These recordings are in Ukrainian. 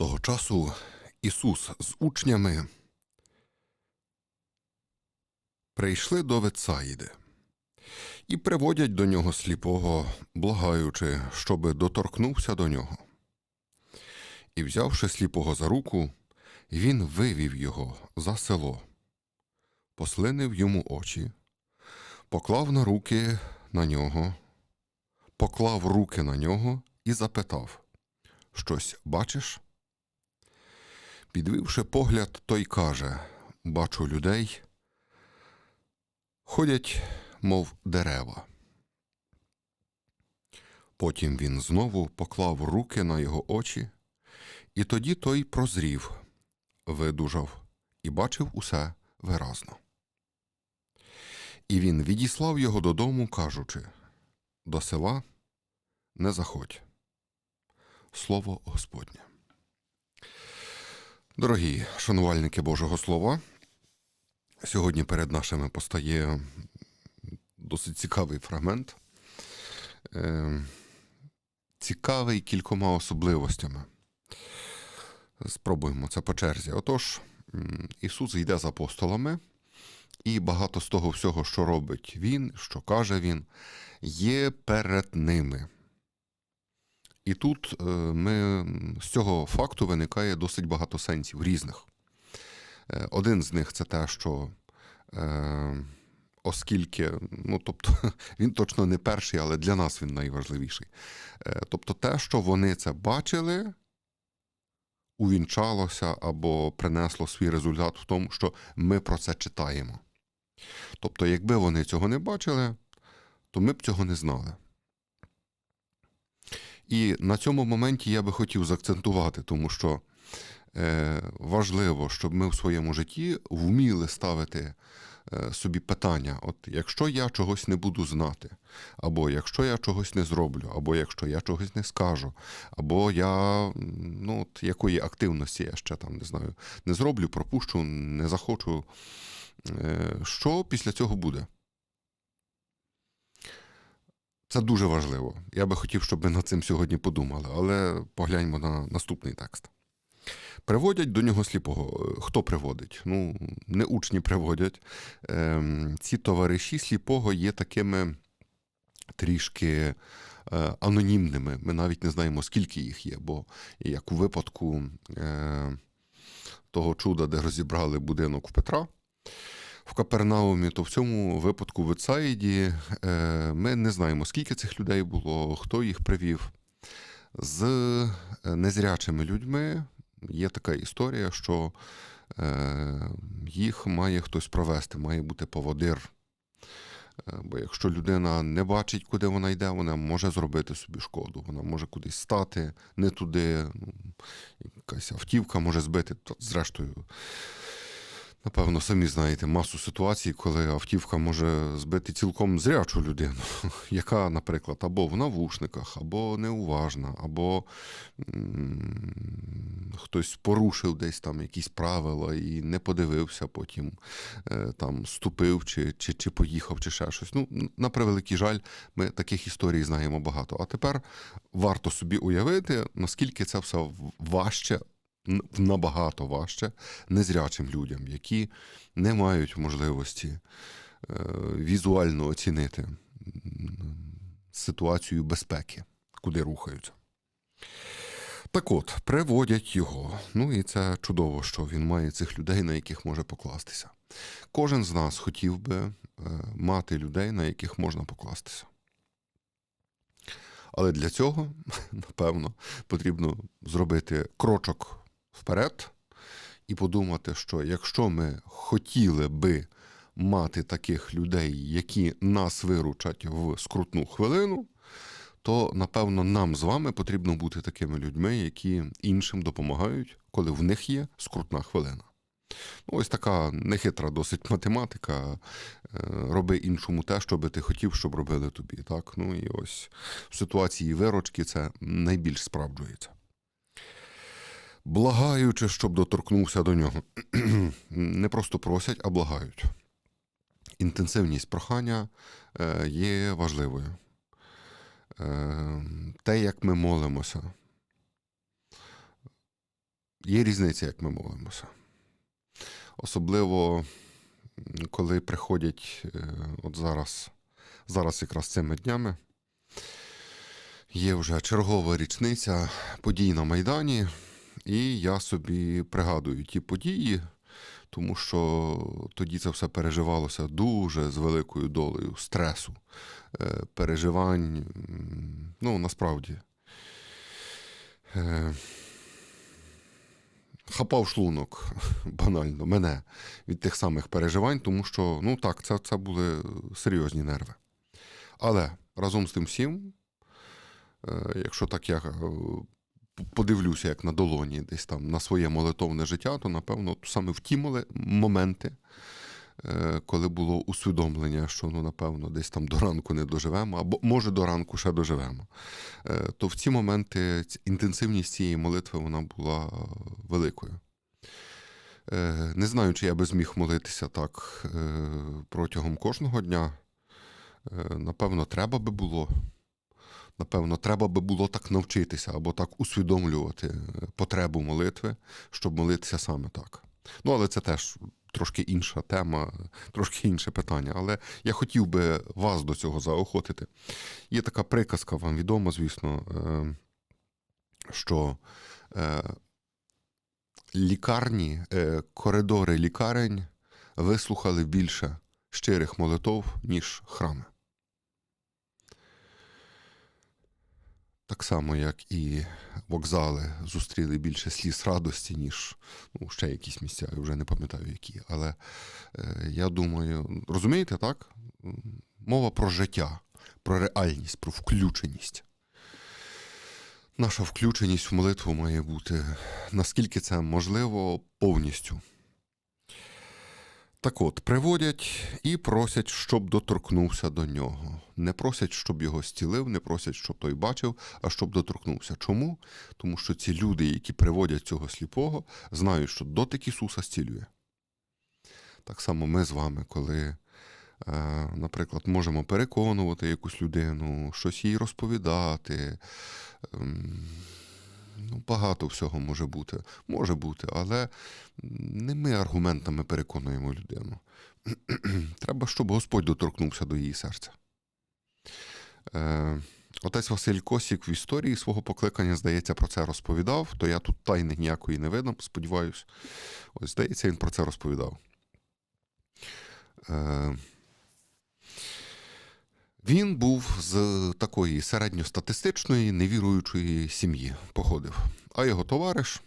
Того часу Ісус з учнями прийшли до Ветсаїди і приводять до нього сліпого, благаючи, щоби доторкнувся до нього. І, взявши сліпого за руку, він вивів його за село, послинив йому очі, поклав на руки на нього, поклав руки на нього і запитав: Щось бачиш? Підвівши погляд, той каже: Бачу людей, ходять, мов дерева. Потім він знову поклав руки на його очі, і тоді той прозрів, видужав і бачив усе виразно. І він відіслав його додому, кажучи: До села не заходь. Слово Господнє. Дорогі шанувальники Божого Слова, сьогодні перед нашими постає досить цікавий фрагмент, е, цікавий кількома особливостями. Спробуємо це по черзі. Отож, Ісус йде з апостолами, і багато з того всього, що робить Він, що каже Він, є перед ними. І тут е, ми, з цього факту виникає досить багато сенсів різних. Е, Один з них це те, що е, оскільки, ну тобто, він точно не перший, але для нас він найважливіший. Тобто, те, що вони це бачили, увінчалося або принесло свій результат в тому, що ми про це читаємо. Тобто, якби вони цього не бачили, то ми б цього не знали. І на цьому моменті я би хотів заакцентувати, тому що е, важливо, щоб ми в своєму житті вміли ставити е, собі питання: от якщо я чогось не буду знати, або якщо я чогось не зроблю, або якщо я чогось не скажу, або я ну, от якої активності я ще там не знаю, не зроблю, пропущу, не захочу, е, що після цього буде? Це дуже важливо. Я би хотів, щоб ми над цим сьогодні подумали, але погляньмо на наступний текст. Приводять до нього сліпого. Хто приводить? Ну, не учні приводять. Ем, Ці товариші сліпого є такими трішки е, анонімними. Ми навіть не знаємо, скільки їх є, бо як у випадку е, того чуда, де розібрали будинок Петра в Капернаумі, то в цьому випадку в Ецаїді е, ми не знаємо, скільки цих людей було, хто їх привів. З е, незрячими людьми є така історія, що е, їх має хтось провести, має бути поводир. Бо якщо людина не бачить, куди вона йде, вона може зробити собі шкоду. Вона може кудись стати не туди, ну, якась автівка може збити. То, зрештою, Напевно, самі знаєте масу ситуацій, коли автівка може збити цілком зрячу людину, яка, наприклад, або в навушниках, або неуважна, або хтось порушив десь там якісь правила і не подивився, потім е, там ступив чи, чи, чи поїхав, чи ще щось. Ну, на превеликий жаль, ми таких історій знаємо багато. А тепер варто собі уявити, наскільки це все важче набагато важче незрячим людям, які не мають можливості е, візуально оцінити ситуацію безпеки, куди рухаються. Так от, приводять його. Ну і це чудово, що він має цих людей, на яких може покластися. Кожен з нас хотів би е, мати людей, на яких можна покластися. Але для цього, напевно, потрібно зробити крочок вперед і подумати, що якщо ми хотіли би мати таких людей, які нас виручать в скрутну хвилину, то напевно нам з вами потрібно бути такими людьми, які іншим допомагають, коли в них є скрутна хвилина. Ну, ось така нехитра досить математика. Е, Роби іншому те, що би ти хотів, щоб робили тобі. Так? Ну і ось в ситуації вирочки це найбільш справджується. Благаючи, щоб доторкнувся до нього. Не просто просять, а благають. Інтенсивність прохання е, є важливою. Е, Те, як ми молимося, є різниця, як ми молимося. Особливо, коли приходять е, от зараз, зараз якраз цими днями. Є вже чергова річниця подій на Майдані, і я собі пригадую ті події, тому що тоді це все переживалося дуже з великою долею стресу, е, переживань. Ну, насправді. Е, Хапав шлунок банально мене від тих самих переживань, тому що, ну так, це, це були серйозні нерви. Але разом з тим всім, е, якщо так я подивлюся, як на долоні, десь там на своє молитовне життя, то напевно саме в ті моменти, е, коли було усвідомлення, що ну, напевно, десь там до ранку не доживемо, або може до ранку ще доживемо, е, то в ці моменти інтенсивність цієї молитви вона була великою. Е, Не знаю, чи я би зміг молитися так протягом кожного дня. Напевно, треба би було. Напевно, треба би було так навчитися або так усвідомлювати е, потребу молитви, щоб молитися саме так. Ну, але це теж трошки інша тема, трошки інше питання. Але я хотів би вас до цього заохотити. Є така приказка, вам відома, звісно, е, що е, лікарні, коридори лікарень вислухали більше щирих молитов, ніж храми. Так само, як і вокзали зустріли більше сліз радості, ніж ну, ще якісь місця, я вже не пам'ятаю які. Але е, я думаю, розумієте, так? Мова про життя, про реальність, про включеність. Наша включеність в молитву має бути наскільки це можливо повністю. Так от, приводять і просять, щоб доторкнувся до нього. Не просять, щоб його стілив, не просять, щоб той бачив, а щоб доторкнувся. Чому? Тому що ці люди, які приводять цього сліпого, знають, що дотик Ісуса стілює. Так само ми з вами, коли, е, наприклад, можемо переконувати якусь людину, щось їй розповідати. Ну, багато всього може бути. Може бути, але не ми аргументами переконуємо людину. Треба, щоб Господь доторкнувся до її серця. Е, Отець Василь Косік в історії свого покликання, здається, про це розповідав, то я тут тайни ніякої не видам, сподіваюсь. Ось, здається, він про це розповідав. Е, Він був з такої середньостатистичної, невіруючої сім'ї, походив. А його товариш,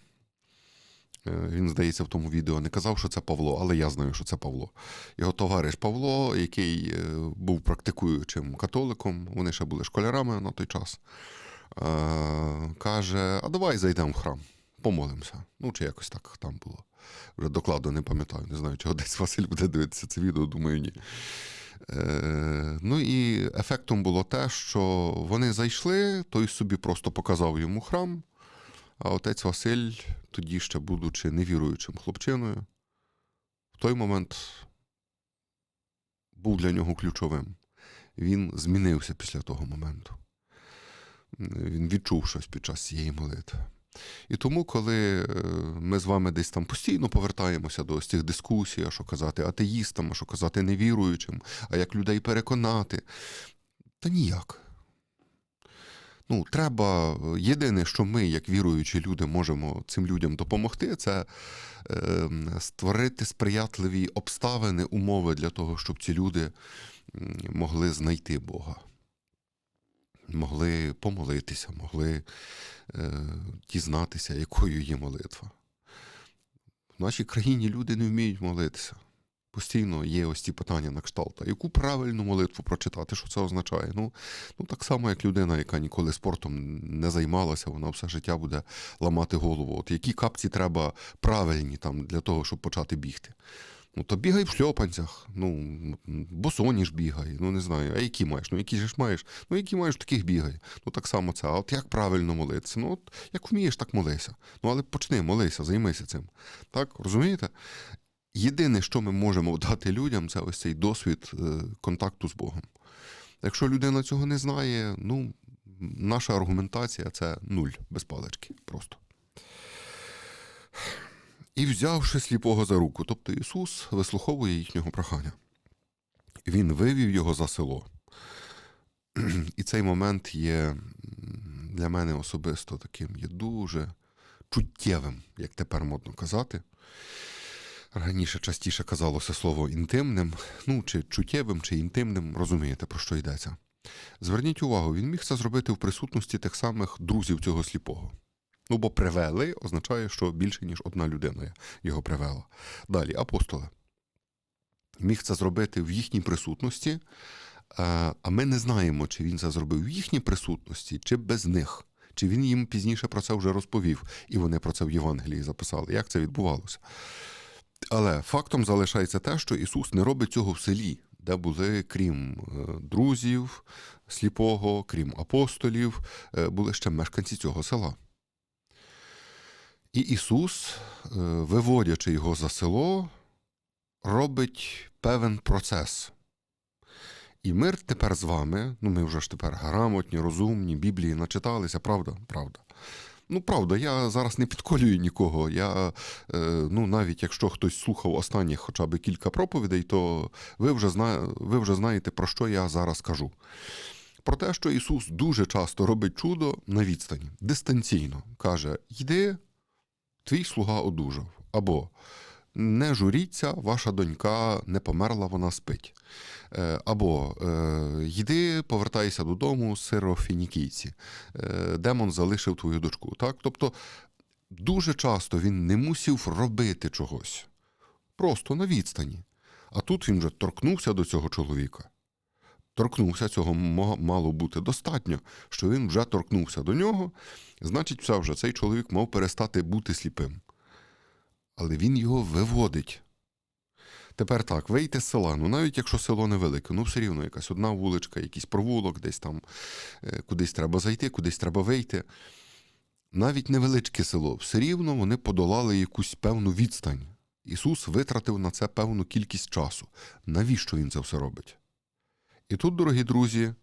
е, він, здається, в тому відео не казав, що це Павло, але я знаю, що це Павло. Його товариш Павло, який е, був практикуючим католиком, вони ще були школярами на той час, е, каже: А давай зайдемо в храм, помолимося. Ну, чи якось так там було. Вже докладно не пам'ятаю, не знаю, чи десь Василь буде дивитися це відео, думаю, ні. Е, ну і ефектом було те, що вони зайшли, той собі просто показав йому храм, а отець Василь, тоді ще будучи невіруючим хлопчиною, в той момент був для нього ключовим. Він змінився після того моменту. Він відчув щось під час цієї молитви. І тому, коли е, ми з вами десь там постійно повертаємося до ось цих дискусій, а що казати атеїстам, а що казати невіруючим, а як людей переконати, та ніяк. Ну, треба. Єдине, що ми, як віруючі люди, можемо цим людям допомогти, це е, створити сприятливі обставини, умови для того, щоб ці люди могли знайти Бога. Могли помолитися, могли е, дізнатися, якою є молитва. В нашій країні люди не вміють молитися. Постійно є ось ці питання на кшталт. Яку правильну молитву прочитати, що це означає? Ну, ну так само, як людина, яка ніколи спортом не займалася, вона все життя буде ламати голову. От які капці треба правильні там для того, щоб почати бігти? Ну, то бігай в шльопанцях, ну, босоніж бігай, ну не знаю, а які маєш? Ну, які ж маєш? Ну, які маєш, таких бігай. Ну, так само це. А от як правильно молитися? Ну, от як вмієш, так молися. Ну, але почни, молися, займися цим. Так, розумієте? Єдине, що ми можемо дати людям, це ось цей досвід е, контакту з Богом. Якщо людина цього не знає, ну, наша аргументація це нуль без палички просто. І взявши сліпого за руку, тобто Ісус вислуховує їхнього прохання. Він вивів його за село. І цей момент є для мене особисто таким є дуже чуттєвим, як тепер модно казати. Раніше частіше казалося слово інтимним, ну чи чуттєвим, чи інтимним, розумієте, про що йдеться. Зверніть увагу, він міг це зробити в присутності тих самих друзів цього сліпого. Ну, бо привели означає, що більше, ніж одна людина його привела. Далі, апостоли. Міг це зробити в їхній присутності, е, а ми не знаємо, чи він це зробив в їхній присутності, чи без них. Чи він їм пізніше про це вже розповів, і вони про це в Євангелії записали, як це відбувалося. Але фактом залишається те, що Ісус не робить цього в селі, де були, крім е, друзів сліпого, крім апостолів, е, були ще мешканці цього села. І Ісус, е, виводячи його за село, робить певен процес. І мир тепер з вами, ну ми вже ж тепер грамотні, розумні, Біблії начиталися, правда? Правда. Ну, правда, я зараз не підколюю нікого. Я, е, ну, навіть якщо хтось слухав останніх хоча б кілька проповідей, то ви вже, зна... ви вже знаєте, про що я зараз кажу. Про те, що Ісус дуже часто робить чудо на відстані, дистанційно. Каже: йди, твій слуга одужав. Або не журіться, ваша донька не померла, вона спить. Е, Або е, йди, повертайся додому, сирофінікійці. Е, Демон залишив твою дочку. Так? Тобто дуже часто він не мусив робити чогось. Просто на відстані. А тут він вже торкнувся до цього чоловіка. Торкнувся, цього мало бути достатньо, що він вже торкнувся до нього, значить, все вже цей чоловік мав перестати бути сліпим. Але він його виводить. Тепер так, вийти з села, ну навіть якщо село невелике, ну все рівно якась одна вуличка, якийсь провулок, десь там е, кудись треба зайти, кудись треба вийти. Навіть невеличке село, все рівно вони подолали якусь певну відстань. Ісус витратив на це певну кількість часу. Навіщо він це все робить? І тут, дорогі друзі,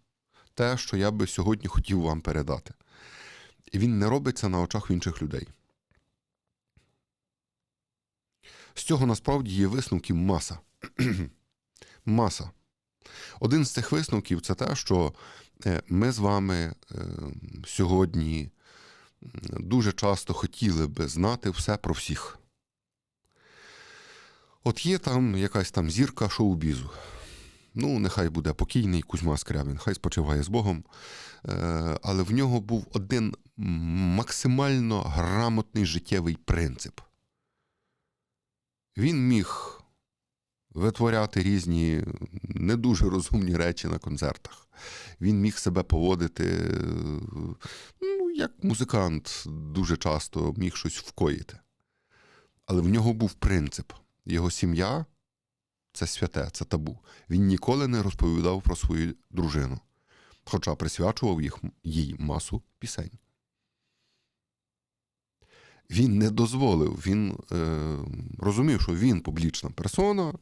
те, що я би сьогодні хотів вам передати. І він не робить це на очах інших людей. З цього насправді є висновків маса. маса. Один з цих висновків це те, що е, ми з вами е, сьогодні дуже часто хотіли би знати все про всіх. От є там якась там зірка шоу-бізу. Ну, нехай буде покійний Кузьма Скрябін, хай спочиває з Богом. Е, Але в нього був один максимально грамотний життєвий принцип. Він міг витворяти різні не дуже розумні речі на концертах. Він міг себе поводити, е, ну, як музикант дуже часто міг щось вкоїти. Але в нього був принцип. Його сім'я це святе, це табу. Він ніколи не розповідав про свою дружину, хоча присвячував їх, їй масу пісень. Він не дозволив, він е, розумів, що він публічна персона,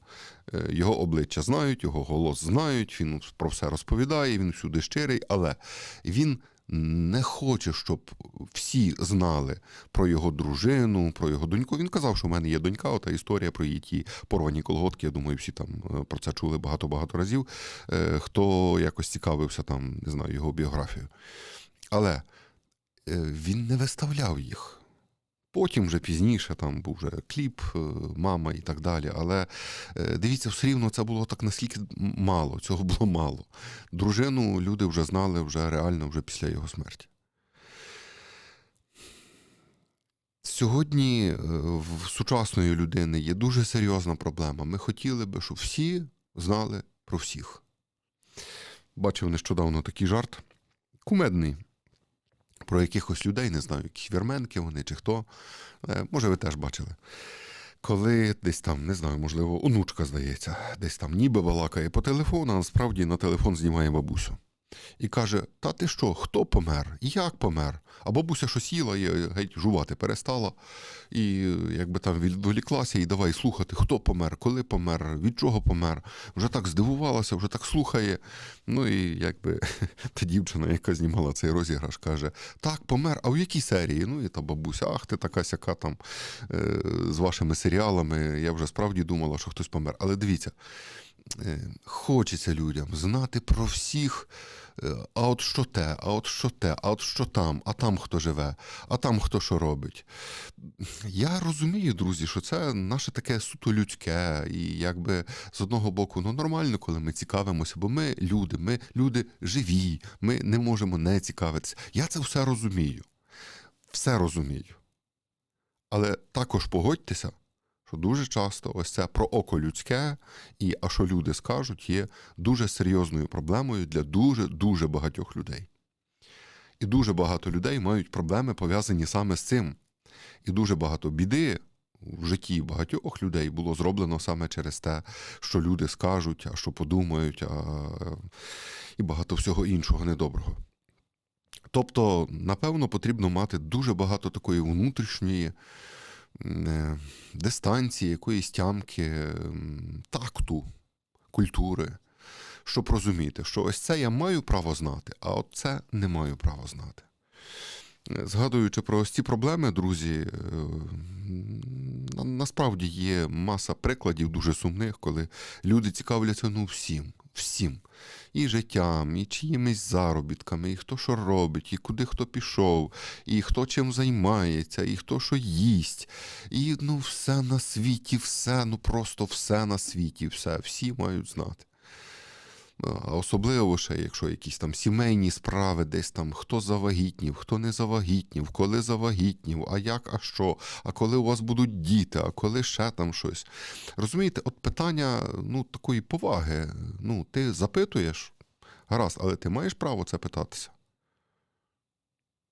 е, його обличчя знають, його голос знають, він про все розповідає, він всюди щирий, але він не хоче, щоб всі знали про його дружину, про його доньку. Він казав, що в мене є донька, ота історія про її ті порвані колготки. Я думаю, всі там е, про це чули багато-багато разів. Е, Хто якось цікавився там, не знаю, його біографією. Але е, він не виставляв їх. Потім вже пізніше там був вже кліп, е, мама і так далі. Але е, дивіться, все рівно це було так наскільки мало, цього було мало. Дружину люди вже знали вже реально вже після його смерті. Сьогодні е, в сучасної людини є дуже серйозна проблема. Ми хотіли би, щоб всі знали про всіх. Бачив нещодавно такий жарт, кумедний про якихось людей, не знаю, які вірменки вони чи хто. Е, Може, ви теж бачили. Коли десь там, не знаю, можливо, онучка, здається, десь там ніби балакає по телефону, а насправді на телефон знімає бабусю. І каже: Та ти що, хто помер? Як помер? А бабуся що сіла і геть жувати перестала, і якби там відволіклася, і давай слухати, хто помер, коли помер, від чого помер. Вже так здивувалася, вже так слухає. Ну і якби та дівчина, яка знімала цей розіграш, каже: Так, помер, а в якій серії? Ну і та бабуся, ах, ти така сяка там е, з вашими серіалами. Я вже справді думала, що хтось помер. Але дивіться, хочеться людям знати про всіх. е, А от що те, а от що те, а от що там, а там хто живе, а там хто що робить. Я розумію, друзі, що це наше таке суто людське, і якби з одного боку, ну нормально, коли ми цікавимося, бо ми люди, ми люди живі, ми не можемо не цікавитися. Я це все розумію. Все розумію. Але також погодьтеся, що дуже часто ось це про око людське і а що люди скажуть, є дуже серйозною проблемою для дуже-дуже багатьох людей. І дуже багато людей мають проблеми пов'язані саме з цим. І дуже багато біди в житті багатьох людей було зроблено саме через те, що люди скажуть, а що подумають, а... і багато всього іншого недоброго. Тобто, напевно, потрібно мати дуже багато такої внутрішньої дистанції, якоїсь тямки, такту, культури, щоб розуміти, що ось це я маю право знати, а от це не маю права знати. Е, Згадуючи про ось ці проблеми, друзі, е, насправді є маса прикладів дуже сумних, коли люди цікавляться ну всім, всім. І життям, і чиїмись заробітками, і хто що робить, і куди хто пішов, і хто чим займається, і хто що їсть. І ну все на світі, все, ну просто все на світі, все, всі мають знати. А особливо ще, якщо якісь там сімейні справи, десь там хто завагітнів, хто не завагітнів, коли завагітнів, а як, а що, а коли у вас будуть діти, а коли ще там щось. Розумієте, от питання ну, такої поваги. Ну, ти запитуєш, гаразд, але ти маєш право це питатися.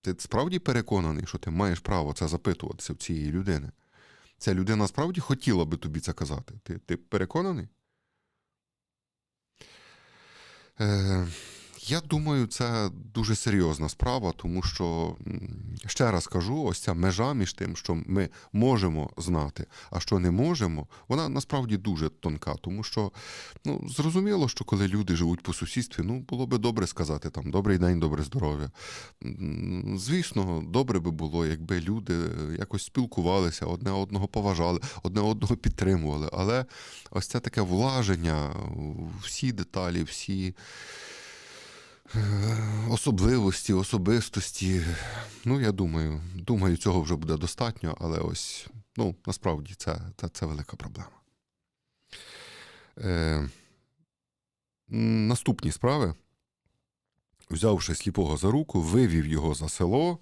Ти справді переконаний, що ти маєш право це запитуватися в цієї людини. Ця людина справді хотіла би тобі це казати. Ти, ти переконаний? Е, я думаю, це дуже серйозна справа, тому що, ще раз кажу, ось ця межа між тим, що ми можемо знати, а що не можемо, вона насправді дуже тонка, тому що ну, зрозуміло, що коли люди живуть по сусідстві, ну було би добре сказати там добрий день, добре здоров'я. Звісно, добре би було, якби люди якось спілкувалися, одне одного поважали, одне одного підтримували. Але ось це таке влаження, всі деталі, всі особливості, особистості. Ну, я думаю, думаю, цього вже буде достатньо, але ось, ну, насправді це, це, це велика проблема. Е, наступні справи. Взявши сліпого за руку, вивів його за село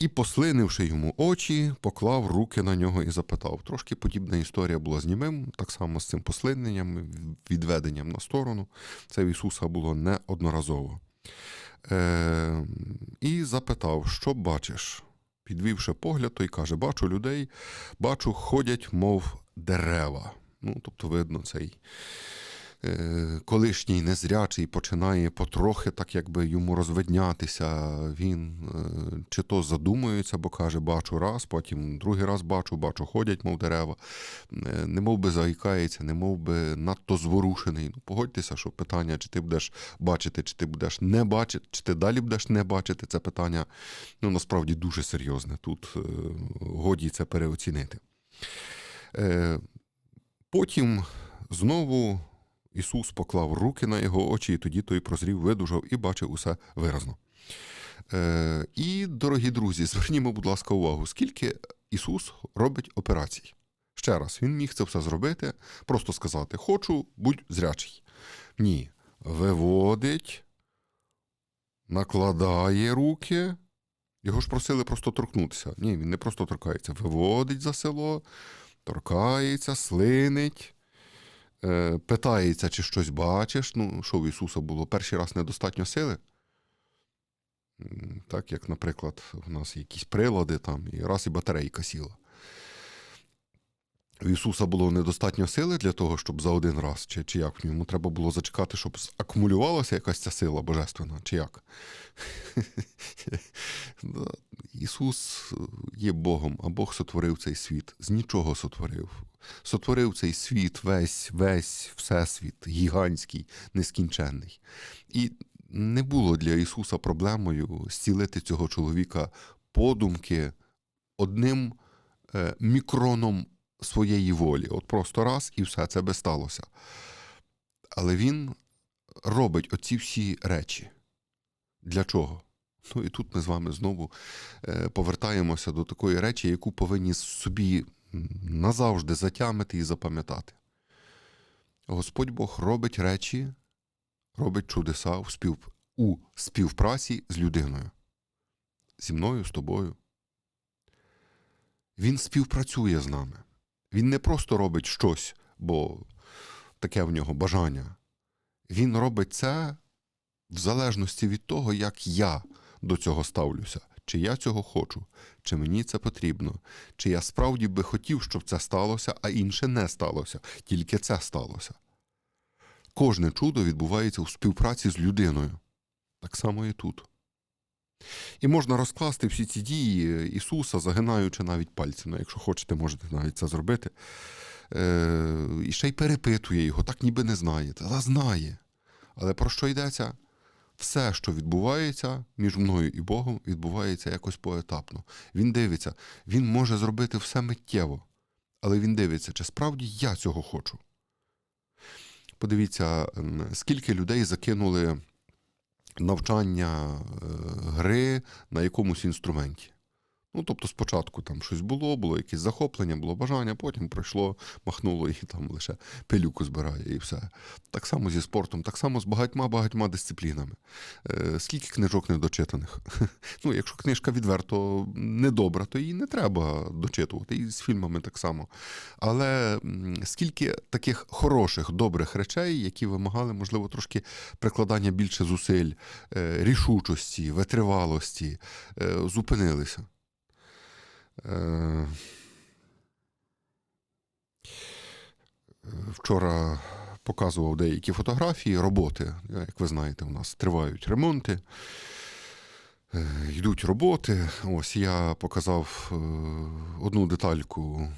і, послинивши йому очі, поклав руки на нього і запитав. Трошки подібна історія була з німим, так само з цим послиненням, відведенням на сторону. Це в Ісуса було неодноразово. Е, і запитав, що бачиш? Підвівши погляд, той каже: Бачу людей, бачу, ходять, мов дерева. Ну, тобто, видно, цей колишній незрячий починає потрохи так якби йому розвиднятися. Він е, чи то задумується, бо каже, бачу раз, потім другий раз бачу, бачу, ходять, мов дерева, е, не би заїкається, не мов би надто зворушений. Ну, погодьтеся, що питання, чи ти будеш бачити, чи ти будеш не бачити, чи ти далі будеш не бачити, це питання ну, насправді дуже серйозне. Тут е, годі це переоцінити. Е, Потім знову Ісус поклав руки на його очі, і тоді той прозрів, видужав і бачив усе виразно. Е, і, дорогі друзі, звернімо, будь ласка, увагу, скільки Ісус робить операцій. Ще раз, він міг це все зробити, просто сказати: Хочу, будь зрячий. Ні. Виводить, накладає руки. Його ж просили просто торкнутися. Ні, він не просто торкається, виводить за село, торкається, слинить, питається, чи щось бачиш. Ну, що в Ісуса було? Перший раз недостатньо сили. Так, як, наприклад, у нас якісь прилади там, і раз і батарейка сіла. В Ісуса було недостатньо сили для того, щоб за один раз, чи, чи як йому треба було зачекати, щоб акумулювалася якась ця сила божественна, чи як? Ісус є Богом, а Бог сотворив цей світ, з нічого сотворив. Сотворив цей світ, весь, весь всесвіт, гігантський, нескінченний. І не було для Ісуса проблемою зцілити цього чоловіка подумки одним е, мікроном своєї волі. От просто раз і все це би сталося. Але він робить оці всі речі. Для чого? Ну і тут ми з вами знову е, повертаємося до такої речі, яку повинні собі назавжди затямити і запам'ятати. Господь Бог робить речі, робить чудеса у, спів... у співпраці з людиною. Зі мною, з тобою. Він співпрацює з нами. Він не просто робить щось, бо таке в нього бажання. Він робить це в залежності від того, як я до цього ставлюся. Чи я цього хочу, чи мені це потрібно, чи я справді би хотів, щоб це сталося, а інше не сталося, тільки це сталося. Кожне чудо відбувається у співпраці з людиною. Так само і тут. І можна розкласти всі ці дії Ісуса, загинаючи навіть пальці. Ну, якщо хочете, можете навіть це зробити. Е, І ще й перепитує його, так ніби не знає. Та знає. Але про що йдеться? Все, що відбувається між мною і Богом, відбувається якось поетапно. Він дивиться, він може зробити все миттєво, але він дивиться, чи справді я цього хочу. Подивіться, скільки людей закинули навчання е, гри на якомусь інструменті. Ну, тобто, спочатку там щось було, було якесь захоплення, було бажання, потім пройшло, махнуло і там лише пилюку збирає і все. Так само зі спортом, так само з багатьма-багатьма дисциплінами. Е, скільки книжок недочитаних? Ну, якщо книжка відверто недобра, то її не треба дочитувати. І з фільмами так само. Але скільки таких хороших, добрих речей, які вимагали, можливо, трошки прикладання більше зусиль, е, рішучості, витривалості, е, зупинилися. Е, Вчора показував деякі фотографії роботи. Як ви знаєте, у нас тривають ремонти, йдуть роботи. Ось я показав е, одну детальку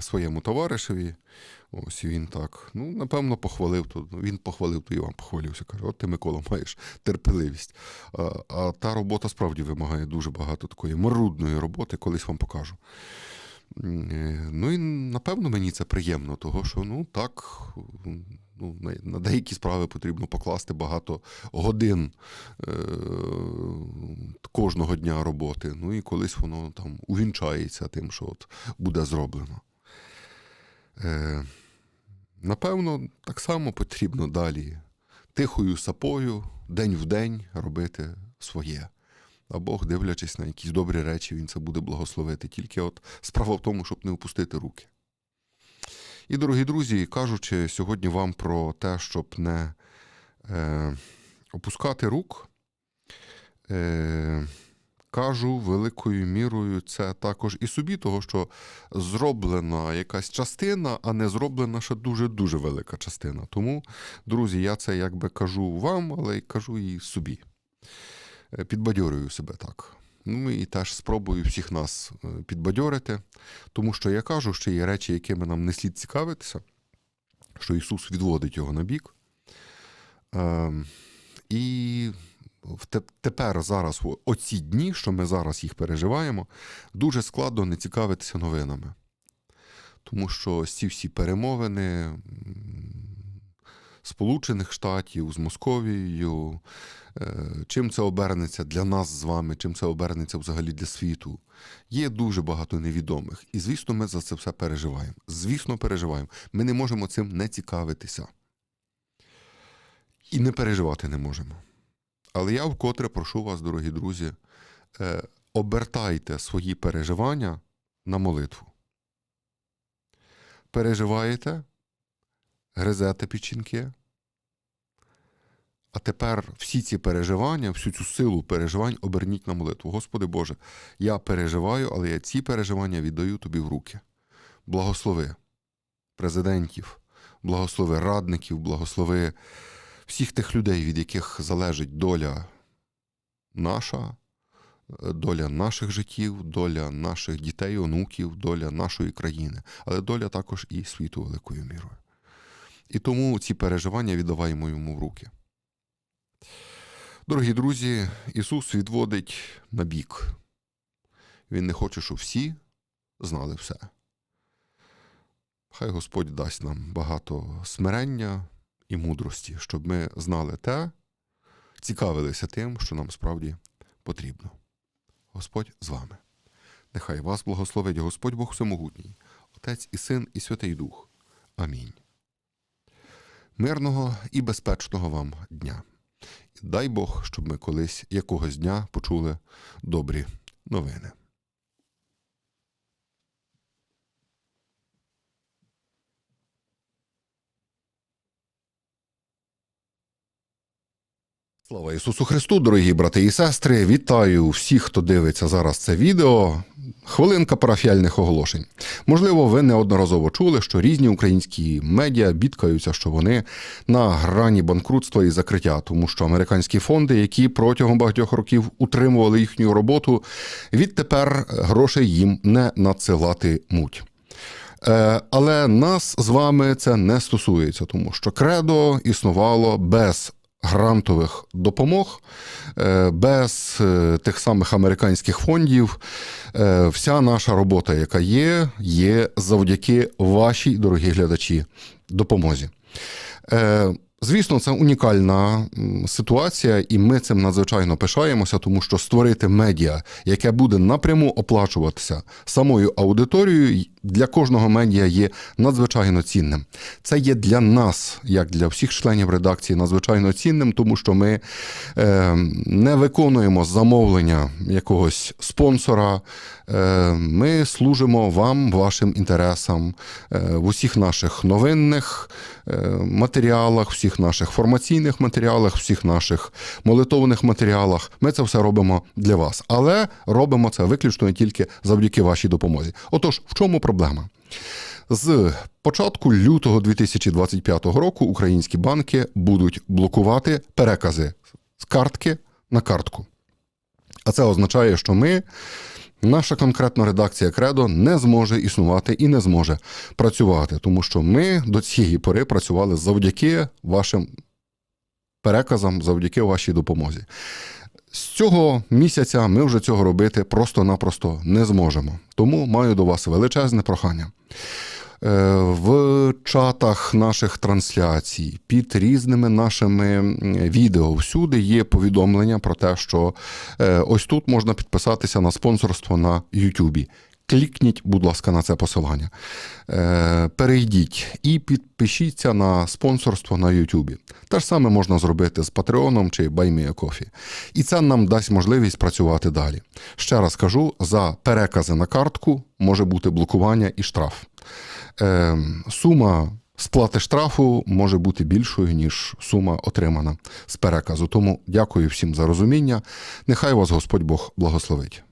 своєму товаришеві. Ось він так, ну, напевно, похвалив. То він похвалив, то і вам похвалився. Каже, от ти, Микола, маєш терпеливість. А, а та робота справді вимагає дуже багато такої марудної роботи, колись вам покажу. Е, Ну і напевно мені це приємно, того що ну так, ну, на, деякі справи потрібно покласти багато годин е, кожного дня роботи. Ну і колись воно там увінчається тим, що от буде зроблено. Е, напевно, так само потрібно далі тихою сапою, день в день робити своє. А Бог, дивлячись на якісь добрі речі, він це буде благословити. Тільки от справа в тому, щоб не опустити руки. І, дорогі друзі, кажучи сьогодні вам про те, щоб не е, опускати рук, е, кажу великою мірою це також і собі, того, що зроблена якась частина, а не зроблена ще дуже-дуже велика частина. Тому, друзі, я це якби кажу вам, але й кажу і собі. Е, Підбадьорюю себе так. Ну і теж спробую всіх нас е, підбадьорити, тому що я кажу, що є речі, якими нам не слід цікавитися, що Ісус відводить його на бік. Ем, І тепер, зараз, оці дні, що ми зараз їх переживаємо, дуже складно не цікавитися новинами. Тому що ці всі перемовини Сполучених Штатів з Московією, е, чим це обернеться для нас з вами, чим це обернеться взагалі для світу. Є дуже багато невідомих. І, звісно, ми за це все переживаємо. Звісно, переживаємо. Ми не можемо цим не цікавитися. І не переживати не можемо. Але я вкотре прошу вас, дорогі друзі, е, обертайте свої переживання на молитву. Переживаєте, гризете печінки. А тепер всі ці переживання, всю цю силу переживань оберніть на молитву. Господи Боже, я переживаю, але я ці переживання віддаю тобі в руки. Благослови, президентів, благослови радників, благослови всіх тих людей, від яких залежить доля наша, доля наших життів, доля наших дітей, онуків, доля нашої країни, але доля також і світу великою мірою. І тому ці переживання віддаваємо йому в руки. Дорогі друзі, Ісус відводить на бік. Він не хоче, щоб всі знали все. Хай Господь дасть нам багато смирення і мудрості, щоб ми знали те, цікавилися тим, що нам справді потрібно. Господь з вами. Нехай вас благословить Господь Бог Всемогутній, Отець і Син, і Святий Дух. Амінь. Мирного і безпечного вам дня. Дай Бог, щоб ми колись якогось дня почули добрі новини. Слава Ісусу Христу, дорогі брати і сестри! Вітаю всіх, хто дивиться зараз це відео. Хвилинка парафіальних оголошень. Можливо, ви неодноразово чули, що різні українські медіа бідкаються, що вони на грані банкрутства і закриття, тому що американські фонди, які протягом багатьох років утримували їхню роботу, відтепер грошей їм не надсилати муть. Е, Але нас з вами це не стосується, тому що кредо існувало без грантових допомог, е, без е, тих самих американських фондів. Е, Вся наша робота, яка є, є завдяки вашій, дорогі глядачі, допомозі. Звісно, це унікальна ситуація, і ми цим надзвичайно пишаємося, тому що створити медіа, яке буде напряму оплачуватися самою аудиторією, для кожного медіа є надзвичайно цінним. Це є для нас, як для всіх членів редакції, надзвичайно цінним, тому що ми е, не виконуємо замовлення якогось спонсора. Е, ми служимо вам, вашим інтересам е, в усіх наших новинних е, матеріалах, всіх наших формаційних матеріалах, всіх наших молитовних матеріалах. Ми це все робимо для вас, але робимо це виключно і тільки завдяки вашій допомозі. Отож, в чому проблема? З початку лютого 2025 року українські банки будуть блокувати перекази з картки на картку. А це означає, що ми, наша конкретна редакція Кредо, не зможе існувати і не зможе працювати, тому що ми до цієї пори працювали завдяки вашим переказам, завдяки вашій допомозі. З цього місяця ми вже цього робити просто-напросто не зможемо. Тому маю до вас величезне прохання. Е, В чатах наших трансляцій під різними нашими відео всюди є повідомлення про те, що е, ось тут можна підписатися на спонсорство на Ютубі. Клікніть, будь ласка, на це посилання. Е, Перейдіть і підпишіться на спонсорство на Ютубі. Те ж саме можна зробити з Патреоном чи BuyMeACoffee. І це нам дасть можливість працювати далі. Ще раз кажу: за перекази на картку може бути блокування і штраф. Е, Сума сплати штрафу може бути більшою, ніж сума отримана з переказу. Тому дякую всім за розуміння. Нехай вас Господь Бог благословить.